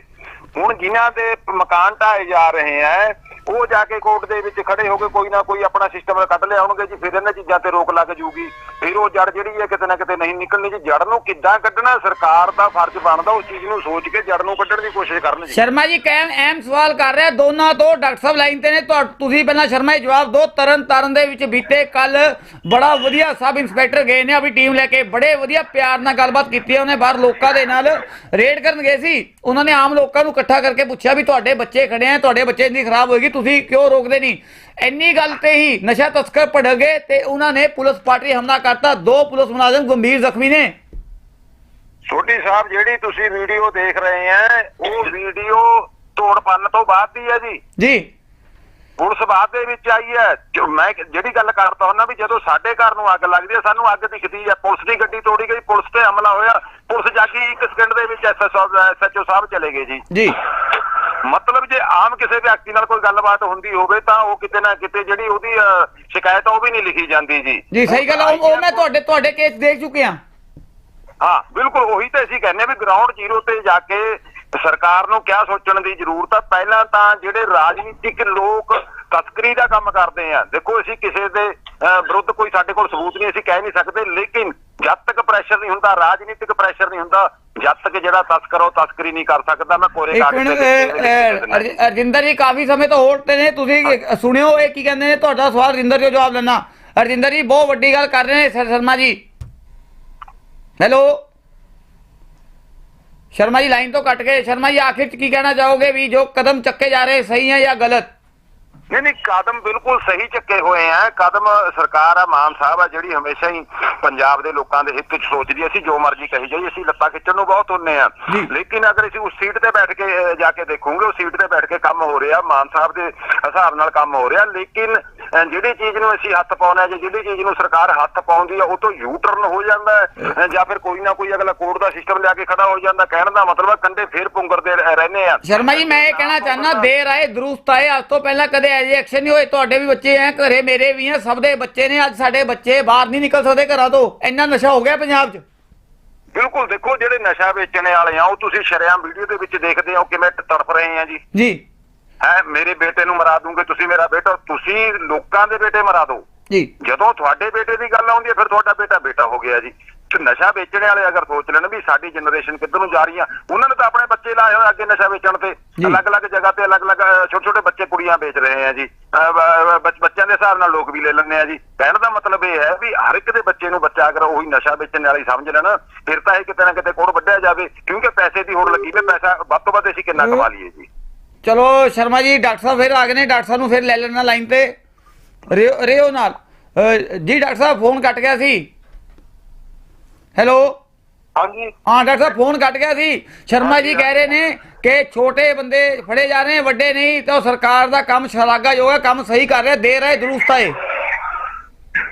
ਹੁਣ ਜਿਨ੍ਹਾਂ ਦੇ ਮਕਾਨ ਢਾਏ ਜਾ ਰਹੇ ਹੈ ਉਹ ਜਾ ਕੇ ਕੋਰਟ ਦੇ ਵਿੱਚ ਖੜੇ ਹੋ ਕੇ ਕੋਈ ਨਾ ਕੋਈ ਆਪਣਾ ਸਿਸਟਮ ਕੱਢ ਲਿਆਉਣਗੇ ਜੀ, ਫਿਰ ਇਹਨਾਂ ਚੀਜ਼ਾਂ ਤੇ ਰੋਕ ਲੱਗ ਜੂਗੀ ਫਿਰ ਉਹ ਜੜ ਜਿਹੜੀ ਹੈ ਕਿਤੇ ਨਾ ਕਿਤੇ ਨਹੀਂ ਨਿਕਲਣੀ ਜੀ। ਜੜ ਨੂੰ ਕਿੱਦਾਂ ਕੱਢਣਾ, ਸਰਕਾਰ ਦਾ ਫਰਜ਼ ਬਣਦਾ, ਉਸ ਚੀਜ਼ ਨੂੰ ਸੋਚ ਕੇ ਜੜ ਨੂੰ ਕੱਢਣ ਦੀ ਕੋਸ਼ਿਸ਼ ਕਰਨ ਜੀ। ਸ਼ਰਮਾ ਜੀ, ਕਹਿਣ ਅਹਿਮ ਸਵਾਲ ਕਰ ਰਿਹਾ, ਦੋਨਾਂ ਤੋਂ ਡਾਕਟਰ ਸਾਹਿਬ ਲਾਈਨ ਤੇ ਨੇ। ਤੁਸੀਂ ਪਹਿਲਾਂ ਸ਼ਰਮਾ ਜੀ ਜਵਾਬ ਦਿਓ। ਤਰਨ ਤਾਰਨ ਦੇ ਵਿੱਚ ਬੀਤੇ ਕੱਲ ਬੜਾ ਵਧੀਆ ਸਬ ਇੰਸਪੈਕਟਰ ਗਏ ਨੇ, ਆਪਣੀ ਟੀਮ ਲੈ ਕੇ। ਬੜੇ ਵਧੀਆ ਪਿਆਰ ਨਾਲ ਗੱਲਬਾਤ ਕੀਤੀ ਉਹਨੇ, ਬਾਹਰ ਲੋਕਾਂ ਦੇ ਨਾਲ ਰੇਡ ਕਰਨ ਗਏ ਸੀ। ਉਹਨਾਂ ਨੇ ਆਮ ਲੋਕਾਂ ਨੂੰ ਇਕੱਠਾ ਕਰਕੇ ਪੁੱਛਿਆ ਵੀ ਤੁਹਾਡੇ ਬੱਚੇ ਖੜੇ ਆ, ਤੁਹਾਡੇ ਬੱਚੇ ਇੰਨੀ ਖਰਾਬ ਹੋਏਗੀ ਤੁਸੀਂ ਕਿਉਂ ਰੋਕਦੇ ਨਹੀਂ? ਇੰਨੀ ਗੱਲ ਤੇ ਹੀ ਨਸ਼ਾ ਤਸਕਰ ਭੜਕ ਗਏ ਤੇ ਉਹਨਾਂ ਨੇ ਪੁਲਿਸ ਪਾਰਟੀ ਹਮਲਾ ਕਰਤਾ। ਦੋ ਪੁਲਿਸ ਮੁਲਾਜ਼ਮ ਗੰਭੀਰ ਜ਼ਖਮੀ ਨੇ। ਛੋਟੀ ਸਾਹਿਬ ਜਿਹੜੀ ਤੁਸੀਂ ਵੀਡੀਓ ਦੇਖ ਰਹੇ ਆ ਉਹ ਵੀਡੀਓ ਤੋੜ ਪੰਨ ਤੋਂ ਬਾਅਦ ਦੀ ਹੈ ਜੀ। ਜੀ। ਪੁਲਿਸ ਬਾਅਦ ਦੇ ਵਿੱਚ ਆਈ ਹੈ ਜੋ ਮੈਂ ਜਿਹੜੀ ਗੱਲ ਕਰਦਾ ਹੁੰਦਾ ਵੀ ਜਦੋਂ ਸਾਡੇ ਘਰ ਨੂੰ ਅੱਗ ਲੱਗਦੀ ਹੈ ਸਾਨੂੰ ਅੱਗ ਦਿਖਦੀ ਹੈ ਪੁਲਿਸ ਦੀ ਗੱਡੀ ਤੋੜੀ ਗਈ ਪੁਲਿਸ ਤੇ ਹਮਲਾ ਹੋਇਆ। ਪੁਲਿਸ ਜਾ ਕੇ ਇੱਕ ਸਕਿੰਟ ਦੇ ਵਿੱਚ ਐਸਐਚਓ ਸਾਹਿਬ ਚਲੇ ਗਏ ਜੀ। ਜੀ। ਮਤਲਬ ਜੇ ਆਮ ਕਿਸੇ ਵਿਅਕਤੀ ਨਾਲ ਕੋਈ ਗੱਲਬਾਤ ਹੁੰਦੀ ਹੋਵੇ ਤਾਂ ਉਹ ਕਿਤੇ ਨਾ ਕਿਤੇ ਜਿਹੜੀ ਉਹਦੀ ਅਹ, ਸ਼ਿਕਾਇਤ ਆ ਉਹ ਵੀ ਨਹੀਂ ਲਿਖੀ ਜਾਂਦੀ ਜੀ। ਜੀ ਸਹੀ ਗੱਲ ਆ, ਉਹ ਉਹ ਮੈਂ ਤੁਹਾਡੇ ਤੁਹਾਡੇ ਕੇਸ ਦੇਖ ਚੁੱਕਿਆ। ਹਾਂ ਬਿਲਕੁਲ ਉਹੀ ਤਾਂ ਅਸੀਂ ਕਹਿੰਦੇ ਆ ਵੀ ਗਰਾਊਂਡ ਜ਼ੀਰੋ ਤੇ ਜਾ ਕੇ ਸਰਕਾਰ ਨੂੰ ਕਿਆ ਸੋਚਣ ਦੀ ਜ਼ਰੂਰਤ ਆ? ਪਹਿਲਾਂ ਤਾਂ ਜਿਹੜੇ ਰਾਜਨੀਤਿਕ ਲੋਕ ਤਸਕਰੀ ਦਾ ਕੰਮ ਕਰਦੇ ਆ ਦੇਖੋ ਅਸੀਂ ਕਿਸੇ ਦੇ ਅਹ, ਵਿਰੁੱਧ ਕੋਈ ਸਾਡੇ ਕੋਲ ਸਬੂਤ ਨਹੀਂ ਅਸੀਂ ਕਹਿ ਨਹੀਂ ਸਕਦੇ ਲੇਕਿਨ ਜਦ ਤੱਕ ਪ੍ਰੈਸ਼ਰ ਨਹੀਂ ਹੁੰਦਾ ਰਾਜਨੀਤਿਕ ਪ੍ਰੈਸ਼ਰ ਨਹੀਂ ਹੁੰਦਾ ਜਿਹੜਾ ਤਸਕਰ ਉਹ ਤਸਕਰੀ ਨਹੀਂ ਕਰ ਸਕਦਾ ਮੈਂ ਕੋਰੇ ਕਾਗਜ਼ ਤੇ ਅਰਜਿੰਦਰ ਜੀ ਕਾਫੀ ਸਮੇਂ ਤੋਂ ਹੋਲਡ ਤੇ ਨੇ ਤੁਸੀਂ ਸੁਣਿਓ ਇਹ ਕੀ ਕਹਿੰਦੇ ਨੇ? ਤੁਹਾਡਾ ਸਵਾਲ ਰਿੰਦਰ ਜੀ ਜਵਾਬ ਲੈਣਾ ਅਰਜਿੰਦਰ ਜੀ ਬਹੁਤ ਵੱਡੀ ਗੱਲ ਕਰ ਰਹੇ ਨੇ sir Sharma ji. Hello? Sharma ji line ਤੋਂ ਕੱਟ ਗਏ ਸ਼ਰਮਾ ਜੀ ਆਖਿਰ ਕੀ ਕਹਿਣਾ ਚਾਹੋਗੇ ਵੀ ਜੋ ਕਦਮ ਚੱਕੇ ਜਾ ਰਹੇ ਸਹੀ ਹੈ ਜਾਂ ਗਲਤ? ਨਹੀਂ ਨਹੀਂ ਕਦਮ ਬਿਲਕੁਲ ਸਹੀ ਚੱਕੇ ਹੋਏ ਆ ਕਦਮ ਸਰਕਾਰ ਆ ਮਾਨ ਸਾਹਿਬ ਆ ਜਿਹੜੀ ਹਮੇਸ਼ਾ ਹੀ ਪੰਜਾਬ ਦੇ ਲੋਕਾਂ ਦੇ ਹਿੱਤ ਵਿੱਚ ਸੋਚਦੀ। ਅਸੀਂ ਜੋ ਮਰਜ਼ੀ ਕਹੀ ਜਾਈਏ ਅਸੀਂ ਲੱਤਾਂ ਖਿੱਚਣ ਨੂੰ ਬਹੁਤ ਹੁੰਨੇ ਆ। ਲੇਕਿਨ ਅਗਰ ਅਸੀਂ ਉਸ ਸੀਟ ਤੇ ਬੈਠ ਕੇ ਜਾ ਕੇ ਦੇਖੂਗੇ ਉਸ ਸੀਟ ਤੇ ਬੈਠ ਕੇ ਕੰਮ ਹੋ ਰਿਹਾ ਮਾਨ ਸਾਹਿਬ ਦੇ ਹਿਸਾਬ ਨਾਲ ਕੰਮ ਹੋ ਰਿਹਾ ਲੇਕਿਨ ਜਿਹੜੀ ਚੀਜ਼ ਨੂੰ ਅਸੀਂ ਹੱਥ ਪਾਉਣਾ ਜਾਂ ਜਿਹੜੀ ਚੀਜ਼ ਨੂੰ ਸਰਕਾਰ ਹੱਥ ਪਾਉਂਦੀ ਆ ਉਹ ਤੋਂ ਯੂ ਟਰਨ ਹੋ ਜਾਂਦਾ ਜਾਂ ਫਿਰ ਕੋਈ ਨਾ ਕੋਈ ਅਗਲਾ ਕੋਰਟ ਦਾ ਸਿਸਟਮ ਲਿਆ ਕੇ ਖੜਾ ਹੋ ਜਾਂਦਾ ਕਹਿਣ ਦਾ ਮਤਲਬ ਕੰਡੇ ਫੇਰ ਪੁੰਗਰਦੇ ਰਹਿ- ਰਹਿੰਦੇ ਆ ਸ਼ਰਮਾ ਜੀ ਮੈਂ ਇਹ ਕਹਿਣਾ ਚਾਹਨਾ ਦੇਰ ਆਏ ਦਰੁਸਤ ਆਏ ਅੱਜ ਤੋਂ ਪਹਿਲਾਂ ਕਦੇ ਐਜੇ ਐਕਸ਼ਨ ਨਹੀਂ ਹੋਏ ਤੁਹਾਡੇ ਵੀ ਬੱਚੇ ਐ ਘਰੇ ਮੇਰੇ ਵੀ ਐ ਸਭ ਦੇ ਬੱਚੇ ਨੇ ਅੱਜ ਸਾਡੇ ਬੱਚੇ ਬਾਹਰ ਨਹੀਂ ਨਿਕਲ ਸਕਦੇ ਘਰਾਂ ਤੋਂ। ਇੰਨਾ ਨਸ਼ਾ ਹੋ ਗਿਆ ਪੰਜਾਬ 'ਚ। ਬਿਲਕੁਲ ਦੇਖੋ ਜਿਹੜੇ ਨਸ਼ਾ ਵੇਚਣ ਵਾਲੇ ਆ ਉਹ ਤੁਸੀਂ ਸ਼ਰੇਆਮ ਵੀਡੀਓ ਦੇ ਵਿੱਚ ਦੇਖਦੇ ਹੋ ਕਿਵੇਂ ਤੜਫ ਰਹੇ ਆ ਜੀ। ਜੀ। ਹੈ ਮੇਰੇ ਬੇਟੇ ਨੂੰ ਮਰਾ ਦੂੰਗੇ ਤੁਸੀਂ ਮੇਰਾ ਬੇਟਾ ਤੁਸੀਂ ਲੋਕਾਂ ਦੇ ਬੇਟੇ ਮਰਾ ਦਿਓ। ਜੀ। ਜਦੋਂ ਤੁਹਾਡੇ ਬੇਟੇ ਦੀ ਗੱਲ ਆਉਂਦੀ ਹੈ ਫਿਰ ਤੁਹਾਡਾ ਬੇਟਾ ਬੇਟਾ ਹੋ ਗਿਆ ਜੀ। ਤੇ ਨਸ਼ਾ ਵੇਚਣ ਵਾਲੇ ਅਗਰ ਸੋਚ ਲੈਣ ਵੀ ਸਾਡੀ ਜਨਰੇਸ਼ਨ ਕਿੱਧਰ ਨੂੰ ਜਾ ਰਹੀ ਆ ਉਹਨਾਂ ਨੇ ਤਾਂ ਆਪਣੇ ਬੱਚੇ ਲਾਏ ਹੋਏ ਅੱਗੇ ਨਸ਼ਾ ਵੇਚਣ ਤੇ। ਅਲੱਗ-ਅਲੱਗ ਜਗ੍ਹਾ ਤੇ ਅਲੱਗ-ਅਲੱਗ ਛੋਟੇ ਛੋਟੇ ਬੱਚੇ ਕੁੜੀਆਂ ਵੇਚ ਰਹੇ ਆ ਜੀ। ਬੱਚਿਆਂ ਦੇ ਹਿਸਾਬ ਨਾਲ ਲੋਕ ਵੀ ਲੈ ਲੈਂਦੇ ਆ ਜੀ। ਕਹਿਣ ਦਾ ਮਤਲਬ ਇਹ ਹੈ ਵੀ ਹਰ ਇੱਕ ਦੇ ਬੱਚੇ ਨੂੰ ਬੱਚਾ ਅਗਰ ਉਹੀ ਨਸ਼ਾ ਵੇਚਣ ਵਾਲੀ ਸਮਝ ਲੈਣ ਫਿਰ ਤਾਂ ਇਹ ਕਿਤੇ ਨਾ ਕਿਤੇ ਕੋੜ ਵੱਢਿਆ ਜਾਵੇ ਕਿਉਂਕਿ ਪੈਸੇ ਦੀ ਹੋੜ ਲੱਗੀ ਤੇ ਪੈਸਾ ਵੱਧ ਤੋਂ ਵੱਧ ਅਸੀਂ ਕਿੰਨਾ ਕਮਾ ਲਈਏ ਜੀ। ਚਲੋ ਸ਼ਰਮਾ ਜੀ ਡਾਕਟਰ ਸਾਹਿਬ ਫਿਰ ਆ ਗਏ ਨੇ ਡਾਕਟਰ ਸਾਹਿਬ ਨੂੰ ਫਿਰ ਲੈ ਲੈਣਾ ਲਾਈਨ ਤੇ। ਰਿਓ ਰਿਓ ਨਾਲ। ਜੀ ਡਾਕਟਰ ਸਾਹਿਬ ਫੋਨ ਕੱਟ ਗਿਆ ਸੀ। ਹੈਲੋ ਹਾਂਜੀ। ਹਾਂ ਡਾਕਟਰ ਸਾਹਿਬ ਫੋਨ ਕੱਟ ਗਿਆ ਸੀ। ਸ਼ਰਮਾ ਜੀ ਕਹਿ ਰਹੇ ਨੇ ਕਿ ਛੋਟੇ ਬੰਦੇ ਫੜੇ ਜਾ ਰਹੇ ਨੇ ਵੱਡੇ ਨਹੀਂ ਤਾਂ ਉਹ ਸਰਕਾਰ ਦਾ ਕੰਮ ਸ਼ਲਾਘਾਯੋਗ ਹੈ ਕੰਮ ਸਹੀ ਕਰ ਰਿਹਾ ਦੇਰ ਹੈ ਦਰੁਸਤ ਹੈ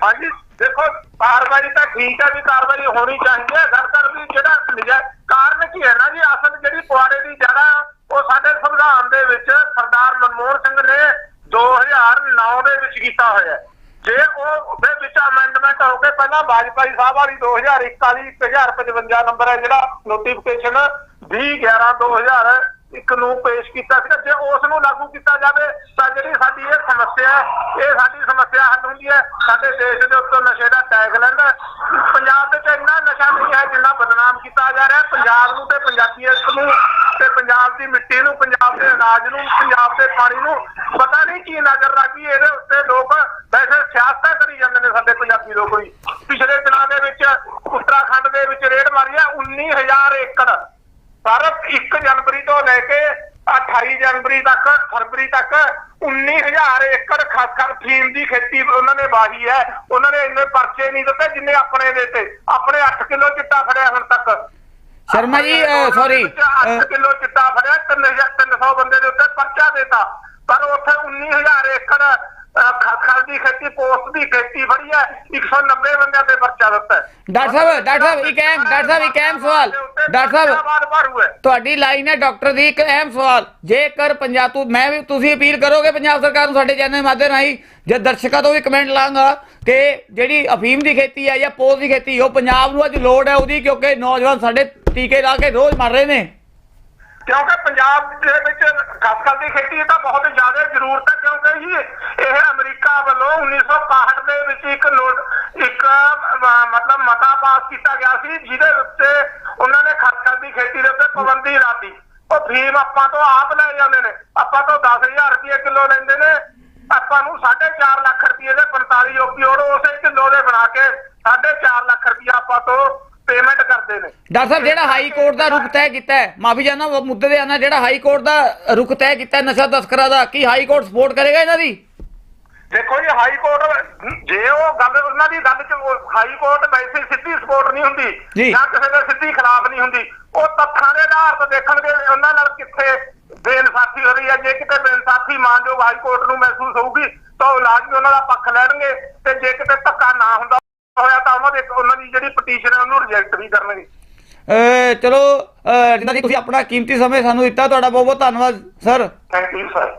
ਹਾਂਜੀ ਦੇਖੋ ਕਾਰਵਾਈ ਤਾਂ ਠੀਕ ਹੈ ਵੀ ਕਾਰਵਾਈ ਹੋਣੀ ਚਾਹੀਦੀ ਹੈ। ਸਰਕਾਰ ਵੀ ਜਿਹੜਾ ਨਿਜਾ ਕਾਰਨ ਕੀ ਹੈ ਨਾ ਜੀ ਅਸਲ ਜਿਹੜੀ ਪੁਆੜੇ ਦੀ ਜੜਾ ਉਹ ਸਾਡੇ ਸੰਵਿਧਾਨ ਦੇ ਵਿੱਚ ਸਰਦਾਰ ਮਨਮੋਹਨ ਸਿੰਘ ਨੇ 2009 ਦੇ ਵਿੱਚ ਕੀਤਾ ਹੋਇਆ ਹੈ। ਜੇ ਉਹ ਦੇ ਵਿੱਚ ਅਮੈਂਡਮੈਂਟ ਹੋ ਕੇ ਪਹਿਲਾਂ ਵਾਜਪਾਈ ਸਾਹਿਬ ਵਾਲੀ 2001 ਵਾਲੀ 1055 ਨੰਬਰ ਹੈ ਜਿਹੜਾ ਨੋਟੀਫਿਕੇਸ਼ਨ 20 11 ਇੱਕ ਨੂੰ ਪੇਸ਼ ਕੀਤਾ ਸੀ ਜੇ ਉਸ ਨੂੰ ਲਾਗੂ ਕੀਤਾ ਜਾਵੇ ਤਾਂ ਜਿਹੜੀ ਸਾਡੀ ਇਹ ਸਮੱਸਿਆ ਹੈ, ਇਹ ਸਾਡੀ ਸਮੱਸਿਆ ਹੱਲ ਹੁੰਦੀ ਹੈ। ਸਾਡੇ ਦੇਸ਼ ਦੇ ਉੱਤੇ ਨਸ਼ੇ ਦਾ ਟੈਗ ਲੈਂਦਾ ਹੈ। ਪੰਜਾਬ ਵਿੱਚ ਇੰਨਾ ਨਸ਼ਾ ਨਹੀਂ ਹੈ ਜਿੰਨਾ ਬਦਨਾਮ ਕੀਤਾ ਜਾ ਰਿਹਾ ਪੰਜਾਬ ਨੂੰ ਤੇ ਪੰਜਾਬੀਅਤ ਨੂੰ ਤੇ ਪੰਜਾਬ ਦੀ ਮਿੱਟੀ ਨੂੰ, ਪੰਜਾਬ ਦੇ ਅਨਾਜ ਨੂੰ, ਪੰਜਾਬ ਦੇ ਪਾਣੀ ਨੂੰ ਪਤਾ ਨਹੀਂ ਕੀ ਨਜ਼ਰ ਰੱਖੀ ਇਹਦੇ ਉੱਤੇ ਲੋਕ ਵੈਸੇ ਸਿਆਸਤਾਂ ਕਰੀ ਜਾਂਦੇ ਨੇ ਸਾਡੇ ਪੰਜਾਬੀ ਲੋਕ ਵੀ। ਪਿਛਲੇ ਦਿਨਾਂ ਦੇ ਵਿੱਚ ਉੱਤਰਾਖੰਡ ਦੇ ਵਿੱਚ ਰੇਡ ਮਾਰੀ ਹੈ 19000 ਏਕੜ ਪਰ 1 ਜਨਵਰੀ ਤੋਂ ਲੈ ਕੇ 28 ਜਨਵਰੀ ਤੱਕ ਫਰਵਰੀ ਤੱਕ 19000 ਏਕੜ ਖਾਸ ਕਰ ਫੀਮ ਦੀ ਖੇਤੀ ਉਹਨਾਂ ਨੇ ਵਾਹੀ ਹੈ। ਉਹਨਾਂ ਨੇ ਇੰਨੇ ਪਰਚੇ ਨਹੀਂ ਦਿੱਤੇ ਜਿੰਨੇ ਆਪਣੇ ਦੇ ਤੇ। ਆਪਣੇ 8 ਕਿਲੋ ਚਿੱਟਾ ਫੜਿਆ ਹੁਣ ਤੱਕ। ਸ਼ਰਮਾ ਜੀ ਸੌਰੀ 8 ਕਿਲੋ ਚਿੱਟਾ ਫੜਿਆ 3000 300 ਬੰਦੇ ਦੇ ਉੱਤੇ ਪਰਚਾ ਦਿੱਤਾ। ਪਰ ਉੱਥੇ 19000 ਏਕੜ ਖਲ ਦੀ ਖੇਤੀ ਪੋਸਟ ਦੀ ਖੇਤੀ ਫੜੀ ਹੈ 190 ਬੰਦਿਆਂ ਤੇ ਪਰਚਾ ਦਿੱਤਾ। ਡਾਕਟਰ ਸਾਹਿਬ ਡਾਕਟਰ ਸਾਹਿਬ ਇੱਕ ਅਹਿਮ ਡਾਕਟਰ ਸਾਹਿਬ ਇੱਕ ਅਹਿਮ ਸਵਾਲ। ਡਾਕਟਰ ਸਾਹਿਬ ਤੁਹਾਡੀ ਲਾਈਨ ਹੈ ਡਾਕਟਰ ਦੀ ਇੱਕ ਅਹਿਮ ਸਵਾਲ। ਜੇਕਰ ਪੰਜਾਬ ਤੋਂ ਮੈਂ ਵੀ ਤੁਸੀਂ ਅਪੀਲ ਕਰੋਗੇ ਪੰਜਾਬ ਸਰਕਾਰ ਨੂੰ ਸਾਡੇ ਚੈਨਲ ਮਾਧਿਅਮ ਰਾਹੀਂ ਜੇ ਦਰਸ਼ਕਾਂ ਤੋਂ ਵੀ ਕਮੈਂਟ ਲਾਂਗਾ ਕਿ ਜਿਹੜੀ ਅਫੀਮ ਦੀ ਖੇਤੀ ਹੈ ਜਾਂ ਪੋਸ ਦੀ ਖੇਤੀ ਉਹ ਪੰਜਾਬ ਨੂੰ ਅੱਜ ਲੋੜ ਹੈ ਉਹਦੀ ਕਿਉਂਕਿ ਨੌਜਵਾਨ ਸਾਡੇ ਟੀਕੇ ਲਾ ਕੇ ਰੋਜ਼ ਮਰ ਰਹੇ ਨੇ। ਕਿਉਂਕਿ ਪੰਜਾਬ ਦੇ ਵਿੱਚ ਖਸਖਲ ਦੀ ਖੇਤੀ ਤਾਂ ਬਹੁਤ ਜ਼ਿਆਦਾ ਜ਼ਰੂਰਤ ਹੈ, ਕਿਉਂਕਿ ਜੀ ਇਹ ਅਮਰੀਕਾ ਵੱਲੋਂ 1961 ਦੇ ਵਿੱਚ ਇੱਕ ਨੋਟ, ਇੱਕ ਮਤਲਬ ਮਤਾ ਪਾਸ ਕੀਤਾ ਗਿਆ ਸੀ, ਜਿਹਦੇ ਉੱਤੇ ਉਹਨਾਂ ਨੇ ਖਸਖਲ ਦੀ ਖੇਤੀ ਦੇ ਉੱਤੇ ਪਾਬੰਦੀ ਲਾਤੀ। ਉਹ ਫੀਮ ਆਪਾਂ ਤੋਂ ਆਪ ਲੈ ਜਾਂਦੇ ਨੇ, ਆਪਾਂ ਤੋਂ 10000 ਰੁਪਏ ਕਿਲੋ ਲੈਂਦੇ ਨੇ, ਆਪਾਂ ਨੂੰ 4.5 ਲੱਖ ਰੁਪਏ ਦੇ 45 ਓਪੀਓਡ ਉਸੇ ਕਿਲੋ ਦੇ ਬਣਾ ਕੇ 4.5 ਲੱਖ ਰੁਪਏ ਆਪਾਂ ਤੋਂ ਪੇਮੈਂਟ ਕਰਦੇ ਨੇ। ਡਾਕਟਰ ਸਾਹਿਬ ਜਿਹੜਾ ਹਾਈ ਕੋਰਟ ਦਾ ਰੁਖ ਤੈਅ ਕੀਤਾ ਹੈ ਮਾਫੀ ਚਾਹਨਾ ਉਹ ਮੁੱਦੇ ਦੇ ਆਣਾ ਜਿਹੜਾ ਹਾਈ ਕੋਰਟ ਦਾ ਰੁਖ ਤੈਅ ਕੀਤਾ ਹੈ ਨਸ਼ਾ ਤਸਕਰਾਂ ਦਾ ਕੀ ਹਾਈ ਕੋਰਟ ਸਪੋਰਟ ਕਰੇਗਾ ਇਹਨਾਂ ਦੀ? ਦੇਖੋ ਜੀ ਹਾਈ ਕੋਰਟ ਜੇ ਉਹ ਗੱਲ ਉਹਨਾਂ ਦੀ ਗੱਲ ਚ ਹਾਈ ਕੋਰਟ ਵੈਸੇ ਸਿੱਧੀ ਸਪੋਰਟ ਨਹੀਂ। ਹੁੰਦੀ ਜਾਂ। ਕਿਸੇ ਦੇ ਸਿੱਧੀ ਖਿਲਾਫ ਨਹੀਂ ਹੁੰਦੀ ਉਹ ਤੱਥਾਂ ਦੇ ਆਧਾਰ ਤੇ ਦੇਖਣਗੇ ਉਹਨਾਂ ਨਾਲ ਕਿੱਥੇ ਬੇਇਨਸਾਫੀ ਹੋ ਰਹੀ ਹੈ। ਜੇ ਕਿਤੇ ਬੇਇਨਸਾਫੀ ਮਾਨਯੋਗ ਹਾਈ ਕੋਰਟ ਨੂੰ ਮਹਿਸੂਸ ਹੋਊਗੀ ਤਾਂ ਉਹ ਲਾਜ਼ਮੀ ਉਹਨਾਂ ਦਾ ਪੱਖ ਲੈਣਗੇ ਤੇ ਜੇ ਕਿਤੇ ਧੱਕਾ ਨਾ ਹੁੰਦਾ ਹੋਇਆ ਤਾਂ ਉਹਨਾਂ ਦੇ ਉਹਨਾਂ ਦੀ ਜਿਹੜੀ ਪਟੀਸ਼ਨ ਹੈ ਉਹਨੂੰ ਰਿਜੈਕਟ ਵੀ ਕਰਨਗੇ। ਚਲੋ ਜਿੰਨਾ ਜੀ ਤੁਸੀਂ ਆਪਣਾ ਕੀਮਤੀ ਸਮੇਂ ਸਾਨੂੰ ਦਿੱਤਾ ਤੁਹਾਡਾ ਬਹੁਤ ਬਹੁਤ ਧੰਨਵਾਦ sir. Thank you sir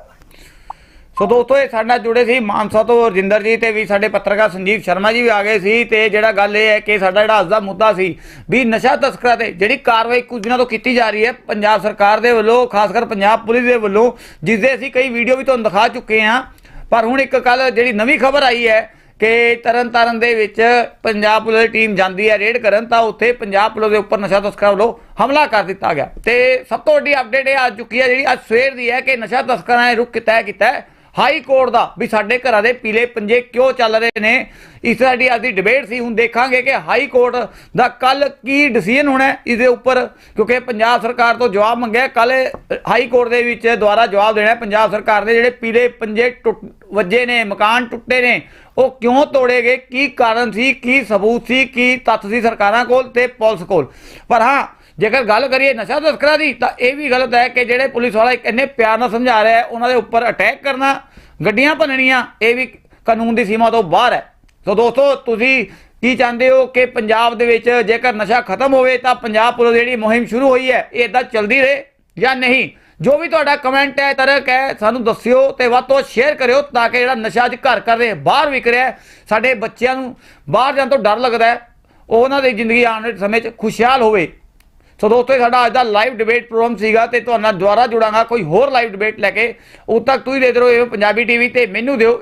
so ਦੋਸਤੋ ਇਹ ਸਾਡੇ ਨਾਲ ਜੁੜੇ ਸੀ ਮਾਨਸਾ ਤੋਂ ਰਜਿੰਦਰ ਜੀ ਤੇ ਵੀ ਸਾਡੇ ਪੱਤਰਕਾਰ ਸੰਜੀਵ ਸ਼ਰਮਾ ਜੀ ਵੀ ਆ ਗਏ ਸੀ ਤੇ ਜਿਹੜਾ ਗੱਲ ਇਹ ਹੈ ਕਿ ਸਾਡਾ ਜਿਹੜਾ ਅੱਜ ਦਾ ਮੁੱਦਾ ਸੀ ਵੀ ਨਸ਼ਾ ਤਸਕਰਾਂ ਤੇ ਜਿਹੜੀ ਕਾਰਵਾਈ ਕੁਝ ਦਿਨਾਂ ਤੋਂ ਕੀਤੀ ਜਾ ਰਹੀ ਹੈ ਪੰਜਾਬ ਸਰਕਾਰ ਦੇ ਵੱਲੋਂ ਖਾਸ ਕਰ ਪੰਜਾਬ ਪੁਲਿਸ ਦੇ ਵੱਲੋਂ ਜਿਸ ਦੇ ਅਸੀਂ ਕਈ ਵੀਡੀਓ ਵੀ ਤੁਹਾਨੂੰ ਦਿਖਾ ਚੁੱਕੇ ਹਾਂ। ਪਰ ਹੁਣ ਇੱਕ ਕੱਲ ਜਿਹੜੀ ਨਵੀਂ ਖਬਰ ਆਈ ਹੈ ਕਿ ਤਰਨਤਾਰਨ ਦੇ ਵਿੱਚ ਪੰਜਾਬ ਪੁਲਿਸ ਦੀ ਟੀਮ ਜਾਂਦੀ ਹੈ ਰੇਡ ਕਰਨ, ਤਾਂ ਉੱਥੇ ਪੰਜਾਬ ਪੁਲਿਸ ਦੇ ਉੱਪਰ ਨਸ਼ਾ ਤਸਕਰਾਂ ਵੱਲੋਂ ਹਮਲਾ ਕਰ ਦਿੱਤਾ ਗਿਆ। ਤੇ ਸਭ ਤੋਂ ਵੱਡੀ ਅਪਡੇਟ ਇਹ ਆ ਚੁੱਕੀ ਹੈ ਜਿਹੜੀ ਅੱਜ ਸਵੇਰ ਦੀ ਹੈ ਕਿ ਨਸ਼ਾ ਤਸਕਰਾਂ ਨੇ ਰੁਕ ਤੈਅ ਕੀਤਾ ਹਾਈ ਕੋਰਟ ਦਾ ਵੀ ਸਾਡੇ ਘਰਾਂ ਦੇ ਪੀਲੇ ਪੰਜੇ ਕਿਉਂ ਚੱਲ ਰਹੇ ਨੇ? ਇਸ ਸਾਡੀ ਅੱਜ ਦੀ ਡਿਬੇਟ ਸੀ। ਹੁਣ ਦੇਖਾਂਗੇ ਕਿ ਹਾਈ ਕੋਰਟ ਦਾ ਕੱਲ ਕੀ ਡਿਸੀਜਨ ਹੋਣਾ ਇਸ ਦੇ ਉੱਪਰ, ਕਿਉਂਕਿ ਪੰਜਾਬ ਸਰਕਾਰ ਤੋਂ ਜਵਾਬ ਮੰਗਿਆ ਕੱਲ ਹਾਈ ਕੋਰਟ ਦੇ ਵਿੱਚ ਦੁਆਰਾ ਜਵਾਬ ਦੇਣਾ ਪੰਜਾਬ ਸਰਕਾਰ ਦੇ ਜਿਹੜੇ ਪੀਲੇ ਪੰਜੇ ਟੁੱਟ, ਵੱਜੇ ਨੇ, ਮਕਾਨ ਟੁੱਟੇ ਨੇ, ਉਹ ਕਿਉਂ ਤੋੜੇ ਗਏ ਕੀ ਕਾਰਨ ਸੀ? ਕੀ ਸਬੂਤ ਸੀ? ਕੀ ਤੱਥ ਸੀ ਸਰਕਾਰਾਂ ਕੋਲ ਤੇ ਪੁਲਿਸ ਕੋਲ? ਪਰ ਹਾਂ ਜੇਕਰ ਗੱਲ ਕਰੀਏ ਨਸ਼ਾ ਤਸਕਰਾਂ ਦੀ, ਤਾਂ ਇਹ ਵੀ ਗਲਤ ਹੈ ਕਿ ਜਿਹੜੇ ਪੁਲਿਸ ਵਾਲਾ ਇੰਨੇ ਪਿਆਰ ਨਾਲ ਸਮਝਾ ਰਿਹਾ ਹੈ, ਉਹਨਾਂ ਦੇ ਉੱਪਰ ਅਟੈਕ ਕਰਨਾ, ਗੱਡੀਆਂ ਭੰਨਣੀਆਂ, ਇਹ ਵੀ ਕਾਨੂੰਨ ਦੀ ਸੀਮਾ ਤੋਂ ਬਾਹਰ ਹੈ। ਸੋ ਦੋਸਤੋ, ਤੁਸੀਂ ਕੀ ਚਾਹੁੰਦੇ ਹੋ ਕਿ ਪੰਜਾਬ ਦੇ ਵਿੱਚ ਜੇਕਰ ਨਸ਼ਾ ਖਤਮ ਹੋਵੇ, ਤਾਂ ਪੰਜਾਬ ਪੁਲਿਸ ਜਿਹੜੀ ਮੁਹਿੰਮ ਸ਼ੁਰੂ ਹੋਈ ਹੈ, ਇਹ ਇਦਾਂ ਚੱਲਦੀ ਰਹੇ ਜਾਂ ਨਹੀਂ? ਜੋ ਵੀ ਤੁਹਾਡਾ ਕਮੈਂਟ ਹੈ, ਤਰਕ ਹੈ, ਸਾਨੂੰ ਦੱਸਿਓ ਤੇ ਵੱਧ ਤੋਂ ਵੱਧ ਸ਼ੇਅਰ ਕਰਿਓ ਤਾਂ ਕਿ ਜਿਹੜਾ ਨਸ਼ਾ ਅੱਜ ਘਰ ਕਰ ਰਿਹਾ ਬਾਹਰ ਵਿਕ ਰਿਹਾ ਸਾਡੇ ਬੱਚਿਆਂ ਨੂੰ ਬਾਹਰ ਜਾਣ ਤੋਂ ਡਰ ਲੱਗਦਾ ਹੈ ਉਹ ਉਹਨਾਂ ਦੀ ਜ਼ਿੰਦਗੀ ਆਉਣ ਵਾਲੇ ਸਮੇਂ 'ਚ ਖੁਸ਼ਹਾਲ ਹੋਵੇ। ਸੋ ਦੋਸਤੋ, ਇਹ ਸਾਡਾ ਅੱਜ ਦਾ ਲਾਈਵ ਡਿਬੇਟ ਪ੍ਰੋਗਰਾਮ ਸੀਗਾ ਤੇ ਤੁਹਾਨੂੰ ਨਾਲ ਦੁਬਾਰਾ ਜੁੜਾਂਗਾ। ਕੋਈ ਹੋਰ ਲਾਈਵ ਡਿਬੇਟ ਲੈ ਕੇ। ਉਦ ਤੱਕ ਤੁਸੀਂ ਦੇਖਦੇ ਰਹੋ ਇਹ ਪੰਜਾਬੀ ਟੀਵੀ ਤੇ ਮੈਨੂੰ ਦਿਓ।